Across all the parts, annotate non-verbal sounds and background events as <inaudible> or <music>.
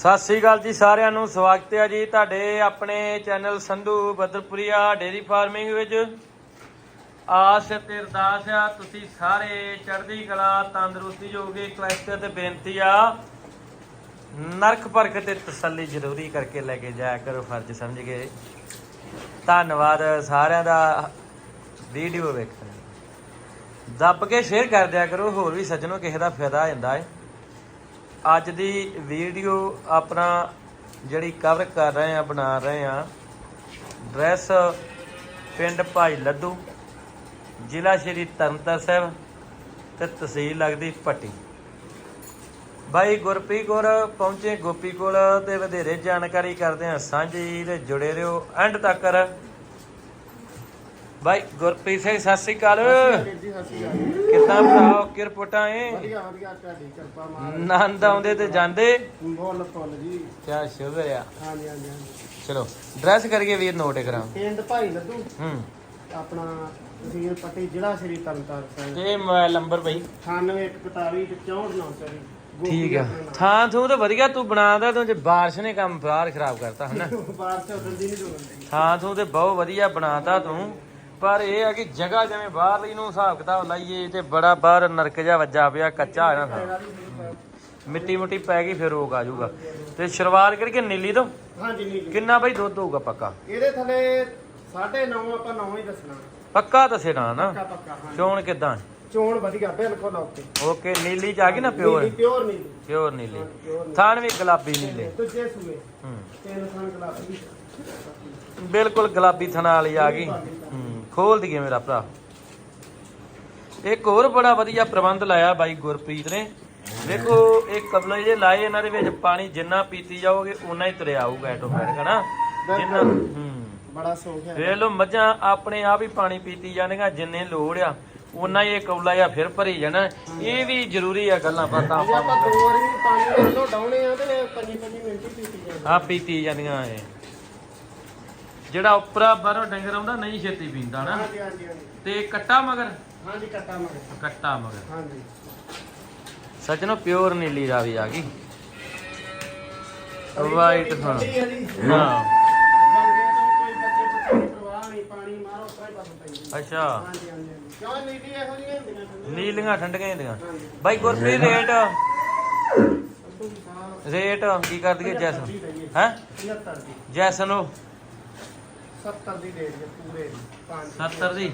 ਸਤਿ ਸ੍ਰੀ ਅਕਾਲ ਜੀ ਸਾਰਿਆਂ ਨੂੰ, ਸਵਾਗਤ ਹੈ ਜੀ ਤੁਹਾਡੇ ਆਪਣੇ channel Sandhu Badarpuria dairy farming ਵਿੱਚ। ਆਸ ਤੇ ਅਰਦਾਸ ਆ ਤੁਸੀਂ ਸਾਰੇ ਚੜ੍ਹਦੀ ਕਲਾ, ਤੰਦਰੁਸਤੀ ਜੋਗੇ ਕਲੈਸਟਰ ਤੇ ਬੇਨਤੀ ਆ, ਨਰਕ ਪਰਖ ਤੇ ਤਸੱਲੀ ਜ਼ਰੂਰੀ ਕਰਕੇ ਲੈ ਕੇ ਜਾਇਆ ਕਰੋ, ਫਰਜ਼ ਸਮਝ ਕੇ। ਧੰਨਵਾਦ ਸਾਰਿਆਂ ਦਾ, ਵੀਡੀਓ ਵੇਖਣ ਦੱਬ ਕੇ ਸ਼ੇਅਰ ਕਰ ਦਿਆ ਕਰੋ, ਹੋਰ ਵੀ ਸੱਜਣੋ ਕਿਸੇ ਦਾ ਫਾਇਦਾ ਹੋ ਜਾਂਦਾ ਹੈ। ਅੱਜ ਦੀ ਵੀਡੀਓ ਆਪਣਾ ਜਿਹੜੀ ਕਵਰ ਕਰ ਰਹੇ ਆ ਬਣਾ ਰਹੇ ਆ ਡਰੈਸ ਪਿੰਡ ਭਾਈ ਲੱਦੂ, ਜ਼ਿਲ੍ਹਾ ਸ਼੍ਰੀ ਤਰਨਤਾਰਨ ਸਾਹਿਬ ਤੇ ਤਹਿਸੀਲ ਲੱਗਦੀ ਪੱਟੀ। ਬਾਈ ਗੁਰਪ੍ਰੀਤ ਕੌਰ ਪਹੁੰਚੇ। ਗੋਪੀ ਕੋਲ ਤੇ ਵਧੇਰੇ ਜਾਣਕਾਰੀ ਕਰਦੇ ਆ ਸਾਂਝੀ ਤੇ ਜੁੜੇ ਰਹੋ। ਐਂਡ ਤੱਕ ਬਾਈ ਗੁਰਪ੍ਰੀਤ ਸਿੰਘ ਸਤਿ ਸ੍ਰੀ ਅਕਾਲ। ਕਿੱਦਾਂ ਭਰਾਓ? ਕਿ ਰਿਪੋਰਟਾਂ ਏ? ਵਧੀਆ ਵਧੀਆ ਤੁਹਾਡੀ ਕਿਰਪਾ ਮਾਰ ਨੰਦ ਆਉਂਦੇ ਤੇ ਜਾਂਦੇ। ਬੋਲ ਫੁੱਲ ਜੀ। ਕਿਆ ਸ਼ੁਭ ਆ। ਹਾਂਜੀ ਹਾਂਜੀ ਚਲੋ ਡਰੈਸ ਕਰੀਏ ਵੀਰ ਨੋਟ ਕਰਾਂ ਪਿੰਡ ਭਾਈ ਲੱਡੂ। ਹੂੰ। ਆਪਣਾ ਤਹਿਸੀਲ ਪੱਟੀ ਜ਼ਿਲ੍ਹਾ ਸ਼੍ਰੀ ਤਰਨਤਾਰਨ ਸਾਹਿਬ। ਤੇ ਮੋਬਾਈਲ ਨੰਬਰ ਬਈ। 9141 ਤੇ 6494 ਠੀਕ ਆ। ਥਾਂ ਥੂ ਤਾਂ ਵਧੀਆ ਤੂੰ ਬਣਾਦਾ ਤੂੰ ਜੇ ਬਾਰਿਸ਼ ਨੇ ਕੰਮ ਬਾਹਰ ਖਰਾਬ ਕਰਤਾ ਹਨਾ? ਬਾਹਰ ਤੋਂ ਦੰਦੀ ਨਹੀਂ ਦੋਲਦੀ ਥਾਂ ਥੂ ਤੇ ਬਹੁਤ ਵਧੀਆ ਬਣਾਤਾ ਤੂੰ। ਪਰ ਇਹ ਆ ਕਿ ਜਗ੍ਹਾ ਜਿਵੇਂ ਬਾਹਰਲੀ ਨੂੰ ਹਿਸਾਬ ਕਿਤਾਬ ਲਾਈਏ ਤੇ ਬੜਾ ਬਾਹਰ ਨਰਕ ਜਿਹਾ ਵੱਜਾ ਪਿਆ ਕੱਚਾ ਹੈ ਨਾ ਮਿੱਟੀ ਮੁੱਟੀ ਪੈ ਗਈ ਫਿਰ ਰੋਗ ਆ ਜਾਊਗਾ। ਤੇ ਸ਼ੁਰੂਆਤ ਕਰੀਏ ਨੀਲੀ ਤੋਂ? ਹਾਂਜੀ ਜੀ। ਕਿੰਨਾ ਬਈ ਦੁੱਧ ਹੋਊਗਾ ਪੱਕਾ? ਇਹਦੇ ਥੱਲੇ 9.5 ਆਪਾਂ 9 ਹੀ ਦੱਸਣਾ। ਪੱਕਾ ਦੱਸੇ ਨਾ ਨਾ? ਪੱਕਾ ਪੱਕਾ ਚੋਣ ਕਿਦਾਂ? ਚੋਣ ਵਧੀਆ ਬਿਲਕੁਲ ਓਕੇ। ਓਕੇ ਨੀਲੀ ਚ ਆ ਗਈ ਨਾ ਪਿਓਰ? ਪਿਓਰ ਨਹੀਂ ਪਿਓਰ ਨੀਲੀ। ਪਿਓਰ ਥਾਣ ਵੀ ਗੁਲਾਬੀ ਨੀਲੇ। ਦੂਜੇ ਸੂਏ। ਹੂੰ। ਤਿੰਨ ਖਾਨ ਗਲਾਬੀ। ਬਿਲਕੁਲ ਗੁਲਾਬੀ ਥਣਾ ਵਾਲੀ ਆ ਗਈ। ਖੋਲ ਦਈਏ ਮੇਰਾ ਭਰਾ। ਇੱਕ ਹੋਰ ਬੜਾ ਵਧੀਆ ਪ੍ਰਬੰਧ ਲਾਇਆ ਬਾਈ ਗੁਰਪ੍ਰੀਤ ਨੇ। ਦੇਖੋ ਇਹ ਕਬਲੇ ਜੇ ਲਾਏ ਇਹਨਾਂ ਦੇ ਵਿੱਚ ਪਾਣੀ ਜਿੰਨਾ ਪੀਤੀ ਜਾਓਗੇ ਉਨਾ ਹੀ ਤੁਰਿਆ ਆਊਗਾ ਆਟੋਮੈਟਿਕ ਹਨਾ? ਜਿੰਨਾ ਹੂੰ। ਬੜਾ ਸੌਖ ਹੈ। ਵੇਖ ਲਓ ਮੱਝਾਂ ਆਪਣੇ ਆਪ ਹੀ ਪਾਣੀ ਪੀਤੀ ਜਾਣਗੀਆਂ ਜਿੰਨੇ ਲੋੜ ਆ ਉਨਾ ਹੀ ਇਹ ਕੌਲਾ ਜਾਂ ਫਿਰ ਭਰੀ ਜਾਣਾ। ਇਹ ਵੀ ਜ਼ਰੂਰੀ ਆ ਗੱਲਾਂ ਬਾਤਾਂ ਆਪਾਂ ਦੋ ਵਾਰੀ ਪਾਣੀ ਲੋ ਡਾਉਣੇ ਆ ਤੇ ਪੰਜੀ ਪੰਜੀ ਮਿੰਟ ਹੀ ਪੀਤੀ ਜਾਂਦੀ ਆ ਪੀਤੀ ਜਾਂਦੀਆਂ ਇਹ। ਜਿਹੜਾ ਉਪਰਾ ਬਾਹਰੋਂ ਡੰਗਰ ਆਉਂਦਾ ਨਹੀਂ ਛੇਤੀ ਪੀਂਦਾ ਨਾ ਹਾਂਜੀ ਹਾਂਜੀ ਹਾਂਜੀ। ਤੇ ਕੱਟਾ ਮਗਰ? ਹਾਂਜੀ ਕੱਟਾ ਮਗਰ। ਕੱਟਾ ਮਗਰ। ਹਾਂਜੀ। ਸੱਜਣੋ ਪਿਓਰ ਨੀਲੀ ਰਾਵੀ ਆ ਗਈ। ਵਾਈਟ ਹਾਂ। ਹਾਂ। ਤੋਂ ਕੋਈ ਬੱਚੇ ਬੱਚੇ ਦੀ ਪ੍ਰਵਾਹ ਨਹੀਂ ਪਾਣੀ ਮਾਰੋ ਉਤਰਾ ਹੀ ਬਸ ਪੈਂਦੀ ਅੱਛਾ। ਹਾਂਜੀ ਹਾਂਜੀ ਹਾਂਜੀ। ਕਿਉਂ ਨੀਲੀ ਇਹੋ ਜਿਹੀਆਂ ਹੁੰਦੀਆਂ ਠੰਡੀਆਂ ਨੀਲੀਆਂ ਠੰਡੀਆਂ ਹੁੰਦੀਆਂ। ਹਾਂਜੀ। ਬਾਈ ਗੁਰਪ੍ਰੀਤ ਰੇਟ? ਰੇਟ ਕੀ ਕਰ ਦਈਏ ਜੈਸਨ ਹੈ? 75 ਦੀ। ਜੈਸਨ ਉਹ 70 ਦੀ ਦੇ ਦੇ ਪੂਰੇ ਦੀ 5 70 ਦੀ?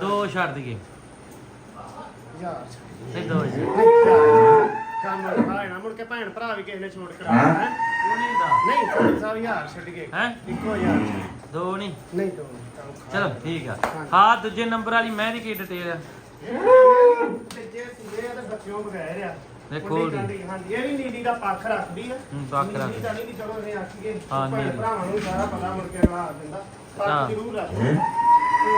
ਦੋ ਛੱਡ ਦਈਏ। ਯਾਰ। ਨਹੀਂ ਦੋ ਜੀ ਕੰਮ ਨਾ। ਮੁੜ ਕੇ ਭੈਣ ਭਰਾ ਵੀ ਕਿਸੇ ਨੇ ਛੋੜ ਕਰਾਉਣਾ ਹੈ। ਉਹ ਨਹੀਂ ਦਾ ਨਹੀਂ ਸਾਹਿਬ ਯਾਰ ਛੱਡ ਗਏ। ਹੈ? ਇੱਕੋ ਯਾਰ। ਦੋ ਨਹੀਂ। ਨਹੀਂ ਦੋ ਕੰਮ ਖਾ ਚਲੋ ਠੀਕ ਆ। ਹਾਂ। ਦੂਜੇ ਨੰਬਰ ਵਾਲੀ ਮੈਂ ਦੀ ਕੀ ਡਿਟੇਲ ਆ। ਤੇ ਜੇ ਸੂਏ ਆ ਤੇ ਬੱਚਿਆਂ ਬਗੈਰ ਆ ਦੇਖੋ ਖੋਲ ਜੀ। ਹਾਂਜੀ ਇਹ ਵੀ ਨੀਲੀ ਦਾ ਪੱਖ ਰੱਖਦੀ ਆ। ਹੂੰ, ਪੱਖ ਨੀਲੀ ਰੱਖਦੀ। ਦਾ ਨਹੀਂ ਕਿ ਚਲੋ ਇਹ ਆਖੀਏ ਹਾਂ, ਭੈਣ ਨੀਲੀ। ਭਰਾਵਾਂ ਨੂੰ ਸਾਰਾ ਪਤਾ ਮੁੜ ਕੇ ਆ ਦਿੰਦਾ ਹਾਂ। ਪੱਖ ਜ਼ਰੂਰ ਰੱਖਦੀ ਤੇ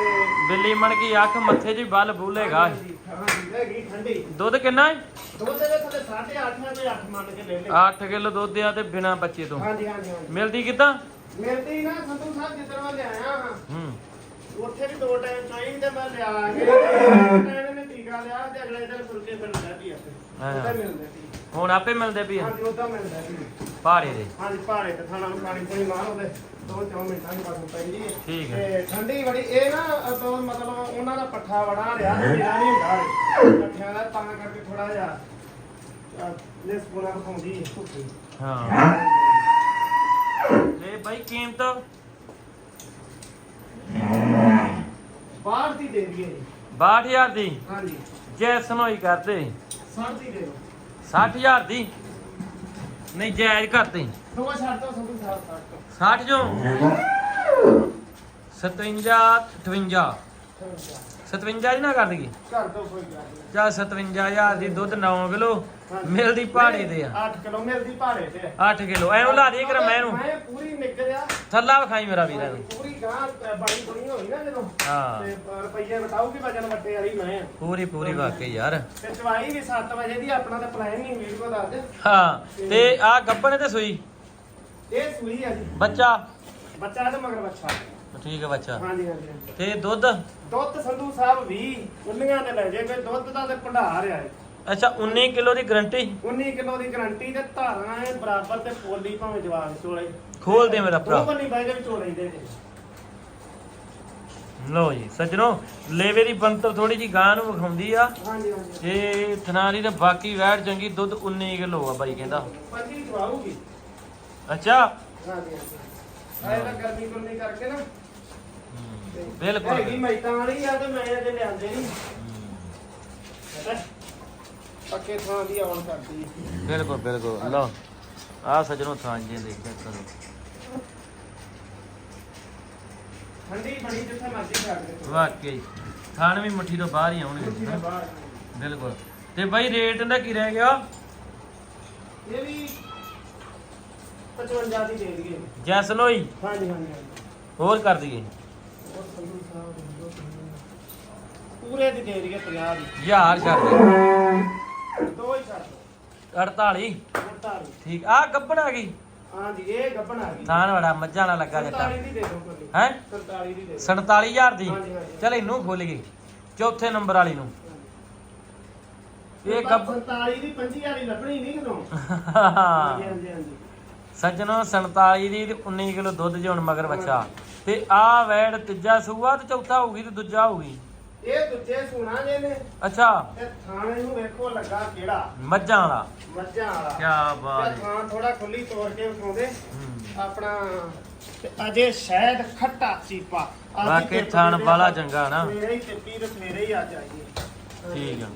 ਬਿੱਲੀ ਮਣ ਕੀ ਅੱਖ ਮੱਥੇ 'ਚ ਹੀ ਬਲ ਬੂਲੇਗਾ। ਹਾਂਜੀ ਹਾਂਜੀ ਹੈਗੀ ਠੰਡੀ। ਦੁੱਧ ਕਿੰਨਾ ਹੈ? ਦੁੱਧ ਦੇ ਥੱਲੇ 8.5 ਤੇ 8 ਮੰਨ ਕੇ ਲੈ ਲੈ 8 ਕਿਲੋ ਦੁੱਧ ਆ ਤੇ ਬਿਨਾ ਬੱਚੇ ਤੋਂ। ਹਾਂਜੀ ਹਾਂਜੀ ਹਾਂਜੀ। ਮਿਲਦੀ ਕਿਦਾਂ? ਮਿਲਦੀ ਨਾ ਸੰਧੂ ਸਾਹਿਬ ਜਿੱਦਣ ਮੈਂ ਲਿਆਇਆ ਹਾਂ। ਹੂੰ। ਉੱਥੇ ਵੀ ਦੋ ਟਾਈਮ ਚਾਹੀਦੀ ਤੇ ਮੈਂ ਲਿਆ। ਕੇ ਟਾਈਮ ਨੇ ਟੀਕਾ ਲਿਆ ਤੇ ਅਗਲੇ ਦਿਨ ਫੁਲਕੇ ਫਿਰ ਲੈ ਪੀ ਆਪੇ ਹਾਂ। ਉਹਦਾ ਮਿਲਦਾ ਸੀ ਹੁਣ ਆਪੇ ਮਿਲਦੇ ਆ। ਹਾਂਜੀ ਉਹਦਾ ਮਿਲਦਾ ਸੀ ਪਹਾੜੇ ਦੇ। ਹਾਂਜੀ ਪਹਾੜੇ ਤੇ ਥਾਣਾ ਨੂੰ ਪਾਣੀ ਪੂਣੀ ਮਾਰ ਉਹਦੇ। ਦੋ ਚੌ ਮਿੰਟਾਂ ਦੀ ਬਾਤ ਪੈਂਦੀ ਹੈ ਠੀਕ ਹੈ। ਤੇ ਠੰਡੀ ਬੜੀ ਇਹ ਨਾ ਅਦੋਂ ਮਤਲਬ ਉਹਨਾਂ ਦਾ ਪੱਠਾ ਬੜਾ ਰਿਹਾ ਮੇਰਾ ਨਹੀਂ ਹੁੰਦਾ ਇਹ। ਪੱਠਿਆਂ ਦਾ ਤਾਂ ਕਰਕੇ ਥੋੜਾ ਜਿਹਾ ਲੈਸ ਪੁਣਾ ਖਾਉਂਦੀ ਹੈ ਭੁੱਖੀ ਹਾਂ। ਇਹ ਬਾਈ ਕੀਮਤ? ਬਾਹਰ ਦੀ ਦੇ ਦਈਏ। ਜੀ 62000 ਦੀ। ਹਾਂਜੀ। ਜੈਸਨ ਹੋਈ ਕਰਦੇ। 60 ਦੀ ਦੇ ਦਿਓ 60000 ਦੀ। ਨਹੀਂ ਜਾਇਜ਼ ਕਰਤੇ। ਦੋ ਛੱਡ ਦੋ ਸੰਧੂ ਸਾਹਿਬ ਛੱਡ ਦੋ 60 ਜੋ 57 58 57 ਦੀ ਨਾ ਕਰ ਦਈਏ ਕਰ ਦੋ ਕੋਈ ਗੱਲ ਚਾ 57000 ਦੀ ਦੁੱਧ 9 ਕਿਲੋ ਮਿਲਦੀ ਪਹਾੜੇ ਦੇ ਆ। 8 ਕਿਲੋ ਮਿਲਦੀ ਪਹਾੜੇ ਤੇ 8 ਕਿਲੋ। ਐ ਲਾ ਦੇ ਕਰ ਮੈਂ ਨੂੰ ਮੈਂ ਪੂਰੀ ਨਿਕਲਿਆ। ਥੱਲਾ ਵਿਖਾਈ ਮੇਰਾ ਵੀਰ ਇਹਨੂੰ। ਪੂਰੀ ਗਾਂ ਬਣੀ ਬਣੀ ਹੋਈ ਨਾ ਜਦੋਂ। ਹਾਂ। ਤੇ ਰੁਪਈਏ ਬਤਾਊਗੀ ਵਜਨ ਵੱਟੇ ਵਾਲੀ ਮੈਂ। ਆ। ਪੂਰੀ ਪੂਰੀ ਵਾਕਈ ਯਾਰ। ਤੇ ਚਵਾਈ ਵੀ 7 ਵਜੇ ਦੀ ਆਪਣਾ ਤਾਂ ਦੱਸ ਦੇ। ਹਾਂ ਤੇ ਆ ਗੱਬਣ ਤੇ ਸੂਈ? ਇਹ ਸੂਈ ਆ ਜੀ। ਬੱਚਾ? ਬੱਚਾ ਤੇ ਮਗਰ ਬੱਚਾ। ਠੀਕ ਹੈ ਬੱਚਾ। ਹਾਂਜੀ ਹਾਂਜੀ ਹਾਂਜੀ। ਤੇ ਦੁੱਧ? ਦੁੱਧ ਸੰਧੂ ਸਾਹਿਬ 20 ਉੱਲੀਆਂ ਦੇ ਲੈ ਜੇ ਕੋਈ ਦੁੱਧ ਦਾ ਤੇ ਭੰਡਾਰ ਆ ਇਹ। ਅੱਛਾ 19 ਕਿਲੋ ਦੀ ਗਰੰਟੀ? 19 ਕਿਲੋ ਦੀ ਗਰੰਟੀ ਤੇ ਧਾਰਾਂ ਐ ਬਰਾਬਰ ਤੇ ਪੋਲੀ ਭਾਵੇਂ ਜਵਾਬ ਚੋਲੇ। ਖੋਲ ਦੇ ਮੇਰਾ ਉਹ ਭਰਾ ਬੰਨੀ ਬਾਈ ਦੇ ਵੀ ਚੋਲੇ ਦੇ। ਨੇ ਲਓ ਜੀ ਸੱਜਣੋ ਲੇਵੇ ਦੀ ਬੰਤਰ ਥੋੜੀ ਜੀ ਗਾਂ ਨੂੰ ਵਿਖਾਉਂਦੀ ਆ। ਹਾਂਜੀ ਹਾਂਜੀ। ਇਹ ਥਨਾਰੀ ਤੇ ਬਾਕੀ ਵੈੜ ਚੰਗੀ ਦੁੱਧ 19 ਕਿਲੋ ਆ ਬਾਈ ਕਹਿੰਦਾ। ਪੰਜੀ ਜਵਾਬੂਗੀ ਅੱਛਾ। ਹਾਂਜੀ ਹਾਂਜੀ। ਆਏ ਤਾਂ ਗਰਮੀ ਗੁਰਮੀ ਕਰਕੇ ਨਾ। ਬਿਲਕੁਲ। ਹੈਗੀ ਮੈਤਾਂ ਵਾਲੀ ਆ ਤੇ ਮੈਂ ਅਜੇ ਲਿਆਂਦੇ ਨਹੀਂ। ਪੱਕੇ ਥਾਂ ਦੀ ਆਉਣ ਕਰਦੀ ਬਿਲਕੁਲ ਬਿਲਕੁਲ। ਲਓ ਆ ਸੱਜਣੋ ਥਾਂ ਜੀ ਦੇਖ ਚੈੱਕ ਕਰੋ। ਠੰਡੀ ਬੜੀ ਜਿੱਥੇ ਮਰਜ਼ੀ ਛੱਡ ਦੇ। ਵਾਕਈ ਥਾਣ ਵੀ ਮੁੱਠੀ ਤੋਂ ਬਾਹਰ ਹੀ ਦੇ ਆਉਣਗੇ ਬਾਹਰ ਬਿਲਕੁਲ। ਤੇ ਬਾਈ ਰੇਟ ਇਹਦਾ ਕੀ ਰਹਿ ਗਿਆ? ਇਹ ਵੀ 55 ਦੀ ਦੇ ਦਈਏ। ਹਾਂਜੀ ਹਾਂਜੀ ਹਾਂਜੀ। ਹੋਰ ਕਰ ਦਈਏ। ਦੋ। ਪੂਰੇ ਦੀ ਦੇ ਦਈਏ 50 ਦੀ ਹਜ਼ਾਰ ਛੱਡ ਦੇ। ਦੋ ਹੀ ਛੱਡ ਦਿਓ 48 48 ਠੀਕ ਆ ਗੱਬਣ ਆ ਗਈ। ਹਾਂਜੀ ਇਹ ਗੱਬਣ ਆ ਗਈ। ਥਾਣ ਵੜਾ ਮੱਝਾਂ ਨਾਲ ਲੱਗਾ ਜੱਟਾ 47 ਦੀ ਦੇ ਦਿਓ ਕੋਈ ਹੈ? 47 ਦੀ ਦੇ ਦਿਓ। 47000 ਦੀ। ਹਾਂਜੀ, ਹਾਂਜੀ। ਚਲ ਇਹਨੂੰ ਖੁੱਲ ਗਈ। ਚੌਥੇ ਨੰਬਰ ਵਾਲੀ ਨੂੰ। ਇਹ ਗੱਬ 47 ਦੀ 50 ਦੀ ਲੱਭਣੀ ਨਹੀਂ ਕਿਦੋਂ <laughs> ਹਾਂਜੀ ਹਾਂਜੀ ਹਾਂਜੀ। ਸੱਜਣੋ 47 ਦੀ ਤੇ 19 ਕਿਲੋ ਦੁੱਧ ਜਿਉਣ ਮਗਰ ਬੱਚਾ। ਤੇ ਆ ਵੈੜ ਤੀਜਾ ਸੂਆ ਤੇ ਚੌਥਾ ਹੋਊਗੀ ਤੇ ਦੂਜਾ ਹੋਊਗੀ ਇਹ ਦੂਜੇ ਸੁਣਾ ਜੇ ਨੇ ਅੱਛਾ। ਤੇ ਥਾਣੇ ਨੂੰ ਵੇਖੋ ਲੱਗਾ ਕਿਹੜਾ। ਮੱਝਾਂ ਵਾਲਾ। ਮੱਝਾਂ ਵਾਲਾ। ਕੀ ਬਾਤ ਤੇ ਹੈ। ਥਾਂ ਥੋੜਾ ਖੁੱਲੀ ਤੋੜ ਕੇ ਵਿਖਾਉਂਦੇ। ਹੂੰ। ਆਪਣਾ ਤੇ ਅਜੇ ਸ਼ਾਇਦ ਖੱਟਾ ਚੀਪਾ ਅੱਜ ਵਾਕਈ ਥਣ ਵਾਲਾ ਚੰਗਾ ਨਾ। ਸਵੇਰੇ ਹੀ ਟਿੱਪੀ ਤੇ ਸਵੇਰੇ ਹੀ ਆ ਜਾਈਏ ਠੀਕ ਆ।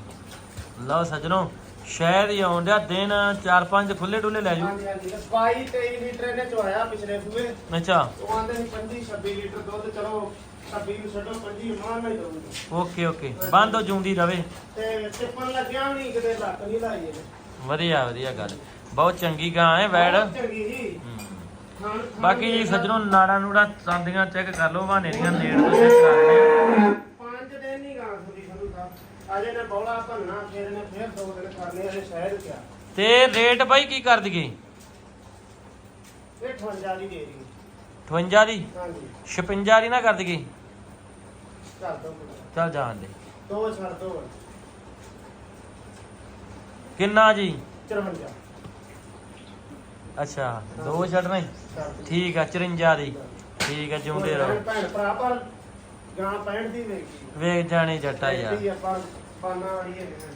ਲਓ ਸੱਜਣੋ ਸ਼ਾਇਦ ਹੀ ਆਉਣ ਡਿਆ ਦਿਨ 4-5 ਖੁੱਲੇ ਡੁੱਲੇ ਲੈ ਜੂ ਹਾਂਜੀ ਹਾਂਜੀ ਤੇ 22 23 ਲੀਟਰ ਇਹਨੇ ਚੋਇਆ ਪਿਛਲੇ ਸੂਏ। ਅੱਛਾ। ਉਹ ਆਂਦੇ ਸੀ 25 26 ਲੀਟਰ ਦੁੱਧ ਚਲੋ 26 ਨੂੰ ਛੱਡੋ 25 ਮਾਨ ਨਹੀਂ ਦਊਗੀ ਓਕੇ ਓਕੇ। ਬੰਦ ਹੋ ਜੂੰਦੀ ਰਵੇ। ਤੇ ਟਿੱਪਣ ਲੱਗਿਆ ਨਹੀਂ ਕਿਤੇ ਲੱਕ ਨਹੀਂ ਲਾਈ ਇਹਨੇ। ਵਧੀਆ ਵਧੀਆ ਗੱਲ। ਬਹੁਤ ਚੰਗੀ ਗਾਂ ਹੈ ਵੈੜ। ਬਹੁਤ ਚੰਗੀ ਜੀ। ਹੂੰ। ਖਾਣ ਖਾਣ ਬਾਕੀ ਜੀ ਦੀ ਸੱਜਣੋ ਨਾੜਾ ਨੂੜਾ ਚਾਂਦੀਆਂ ਚੈੱਕ ਕਰ ਲਓ ਬਹਾਨੇ ਦੀਆਂ ਨੇੜ ਤੋਂ ਚੈੱਕ ਕਰ ਰਹੇ ਪੰਜ ਦਿਨ ਨਹੀਂ ਗਾਂ ਸੁਦੀ ਸੰਧੂ ਸਾਹਿਬ ਅਜੇ ਨੇ ਬੌਲਾ ਭੰਨਣਾ ਫਿਰ ਨੇ ਫਿਰ ਦੋ ਦਿਨ ਕਿਆ ਤੇ ਰੇਟ ਬਾਈ ਕੀ ਕਰ ਦਈਏ? ਇਹ 58 ਦੀ ਦੇ ਦੀ 58 ਦੀ? ਹਾਂਜੀ। 56 ਦੀ ਨਾ ਕਰ ਦਈਏ। ਕਰ ਦੋ ਮੁੰਡਾ। ਚੱਲ ਜਾਣ ਦੇ। ਦੋ ਛੱਡ ਦੋ। ਕਿੰਨਾ ਜੀ? 54 ਅੱਛਾ ਦੋ ਛੱਡਣਾ। ਠੀਕ। ਆ 54 ਦੀ। ਠੀਕ ਆ ਜਿਉਂਦੇ ਰਹੋ। ਭੈਣ ਭਰਾ ਪਰ ਗਾਂ 65 ਦੀ ਵੇਖੀ ਵੇਖ ਜਾਣੇ ਜੱਟਾ ਯਾਰ।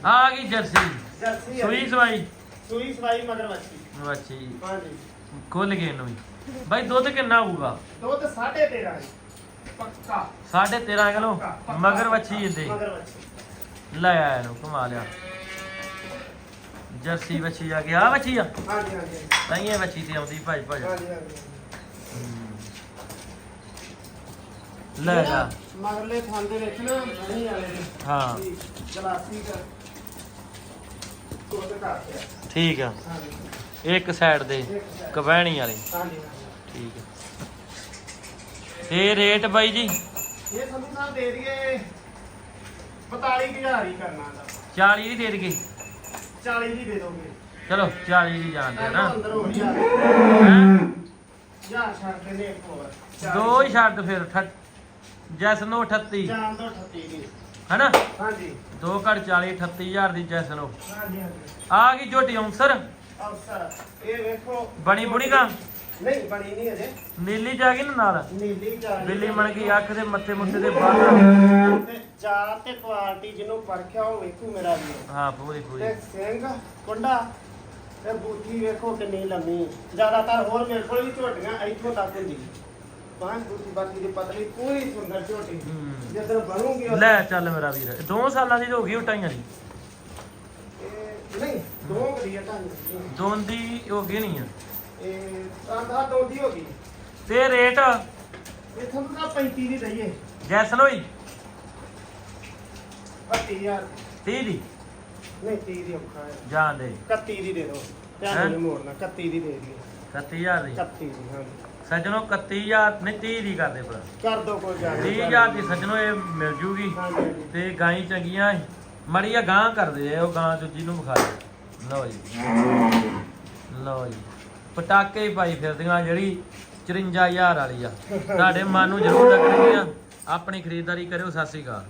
ਆ ਗਈ ਜਰਸੀ। ਜਰਸੀ ਸੂਈ ਜੀ। ਸਵਾਈ। ਸੂਈ ਸਵਾਈ ਮਗਰ ਵੱਛੀ। ਬੱਚੀ ਹਾਂਜੀ। ਖੁੱਲ ਗਏ ਇਹਨੂੰ ਵੀ। ਬਾਈ ਦੁੱਧ ਕਿੰਨਾ ਹੋਊਗਾ? ਦੁੱਧ 13.5 ਹੈ ਪੱਕਾ। 13.5 ਕਿਲੋ? ਪੱਕਾ, ਮਗਰ ਵੱਛੀ ਇਹਦੇ। ਮਗਰ ਵੱਛੀ। ਲੈ ਆਇਆ ਇਹਨੂੰ ਕਮਾ ਲਿਆ। ਜਰਸੀ ਵੱਛੀ ਆ ਗਿਆ ਵੱਛੀ ਆ? ਹਾਂਜੀ ਹਾਂਜੀ ਤਾਂ ਇਹ ਵੱਛੀ ਤੇ ਆਉਂਦੀ ਭਾਈ ਭਾਈ। ਹਾਂਜੀ ਹਾਂਜੀ ਲੈ ਜਾ ਮਗਰਲੇ ਥਾਂ ਦੇ ਵਿੱਚ ਨਾ ਬਣੀ ਵਾਲੇ ਹਾਂ। ਗਲਾਸੀ ਆ ਠੀਕ ਆ। ਇੱਕ ਸਾਈਡ ਦੇ। ਕਬੈਣੀ ਵਾਲੇ। ਹਾਂਜੀ ਠੀਕ ਆ। ਤੇ ਰੇਟ ਬਾਈ ਜੀ? ਇਹ ਸਾਹਿਬ ਦੇ ਦਈਏ 45000 ਹੀ ਕਰਨਾ ਦਾ 40 ਦੀ ਦੇ ਦਈਏ। 40 ਦੀ ਦੇ ਦੋਗੇ। ਚਲੋ 40 ਦੀ ਜਾਣਦੇ ਆ ਨਾ। ਅੰਦਰ ਹੋ? ਯਾਰ ਛੱਡ ਦੇ ਨੇ ਇੱਕ ਹੋਰ। ਦੋ ਹੀ ਛੱਡ ਫਿਰ ਜੈਸਨੋ 38 ਜਾਨ ਤੋਂ 38 ਦੀ। ਹੈਨਾ? ਹਾਂਜੀ। ਦੋ ਘੜ 40 38000 ਦੀ ਜੈਸਨੋ ਹਾਂਜੀ ਹਾਂਜੀ। ਆ ਗਈ ਝੋਟੀ ਔਂਸਰ? ਅਫਸਰ ਇਹ ਵੇਖੋ। ਬਣੀ ਬੁਣੀ ਕਾ? ਨਹੀਂ ਬਣੀ ਨਹੀਂ ਅਜੇ। ਨੀਲੀ ਜਾ ਗਈ ਨਾ ਨਾਲ? ਨੀਲੀ ਚਾਲ ਬਿੱਲੀ ਮਣ ਗਈ ਅੱਖ ਦੇ ਮੱਥੇ ਮੁੱਥੇ ਦੇ ਬਾਹਰ ਤੇ ਚਾਰ ਤੇ ਕੁਆਲਿਟੀ ਜਿਹਨੂੰ ਪਰਖਿਆ ਉਹ ਵੇਖੂ ਮੇਰਾ ਵੀ। ਹਾਂ ਪੂਰੀ ਤੇ ਪੂਰੀ ਸਿੰਘ ਕੁੰਡਾ ਤੇ ਬੂਥੀ ਵੇਖੋ ਕਿੰਨੀ ਲੰਮੀ। ਜ਼ਿਆਦਾਤਰ ਹੋਰ ਮੇਰੇ ਕੋਲ ਵੀ ਝੋਟੀਆਂ ਇੱਥੋਂ ਤੱਕ ਹੁੰਦੀ ਬੂਥੀ ਬਾਕੀ ਦੀ ਪਤਲੀ ਪੂਰੀ ਸੁੰਦਰ ਝੋਟੀ। ਹੂੰ। ਜਦੋਂ ਬਣੂਗੀ ਉਹ- ਲੈ ਚੱਲ ਮੇਰਾ ਵੀਰ ਦੋ ਸਾਲਾਂ ਦੀ ਤਾਂ ਹੋ ਗਈ ਉਟਾਈਆਂ ਦੀ। ਇਹ ਨਹੀਂ ਦੋ ਕਰੀਏ ਤਾਂ ਦੋਂਦੀ ਹੋ ਗਈ ਨਹੀਂ ਆ। ਇਹ ਤਾਂ ਦਾ ਦੋ ਦੀ ਹੋ ਗਈ। ਤੇ ਰੇਟ? ਇਹ ਤੁਹਾਨੂੰ ਤਾਂ 35 ਦੀ ਦਈਏ। ਜੈਸਨ ਹੋਈ 32000 30 ਦੀ? ਨਹੀਂ 30 ਦੀ ਔਖਾ ਹੈ। ਜਾਣ ਦੇ। 31 ਦੀ ਦੇ ਦਿਓ। ਹੈਂ? ਧਿਆਨ ਨਹੀਂ ਮੋੜਨਾ 31 ਦੀ ਦੇ ਦਿਓ। 31000 ਦੀ। 31 ਦੀ ਹਾਂਜੀ। ਸੱਜਣੋ 31000 ਨਹੀਂ 30 ਦੀ ਕਰਦੇ ਭਰਾ। ਕਰ ਦੋ ਕੋਈ ਗੱਲ ਨਹੀਂ। 30000 ਦੀ ਸੱਜਣੋ ਇਹ ਮਿਲ ਜੂਗੀ। ਹਾਂਜੀ ਤੇ ਗਾਈ ਚੰਗੀਆਂ ਮੜੀਆ ਗਾਂ ਕਰਦੇ ਆ ਉਹ ਗਾਂ ਦੂਜੀ ਨੂੰ ਵਿਖਾ ਦੇ। ਲਓ ਜੀ। ਲਓ ਜੀ। ਪਟਾਕੇ ਹੀ ਪਾਈ ਫਿਰਦੀਆਂ ਜਿਹੜੀ 54000 ਵਾਲੀ ਆ। ਤੁਹਾਡੇ ਮਨ ਨੂੰ ਜ਼ਰੂਰ ਲੱਗਣਗੀਆਂ ਆਪਣੀ ਖਰੀਦਦਾਰੀ ਕਰਿਓ ਸਤਿ ਸ਼੍ਰੀ ਅਕਾਲ।